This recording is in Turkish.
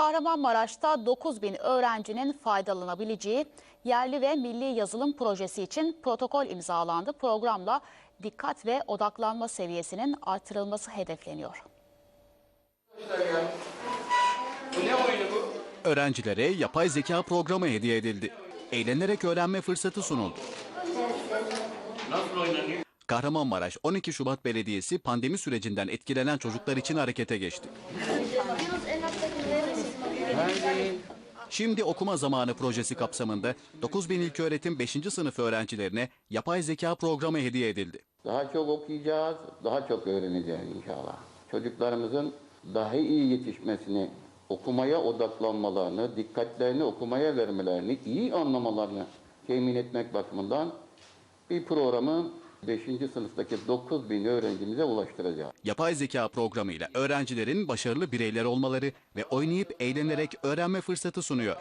Kahramanmaraş'ta 9 bin öğrencinin faydalanabileceği yerli ve milli yazılım projesi için protokol imzalandı. Programla dikkat ve odaklanma seviyesinin artırılması hedefleniyor. Bu ne oyunu bu? Öğrencilere yapay zeka programı hediye edildi. Eğlenerek öğrenme fırsatı sunuldu. Nasıl oynanıyor? Kahramanmaraş 12 Şubat Belediyesi pandemi sürecinden etkilenen çocuklar için harekete geçti. Şimdi okuma zamanı projesi kapsamında 9000 ilköğretim 5. sınıf öğrencilerine yapay zeka programı hediye edildi. Daha çok okuyacağız, daha çok öğreneceğiz inşallah. Çocuklarımızın daha iyi yetişmesini, okumaya odaklanmalarını, dikkatlerini okumaya vermelerini, iyi anlamalarını temin etmek bakımından bir programı 5. sınıftaki 9 bin öğrencimize ulaştıracağız. Yapay zeka programıyla öğrencilerin başarılı bireyler olmaları ve oynayıp eğlenerek öğrenme fırsatı sunuyor.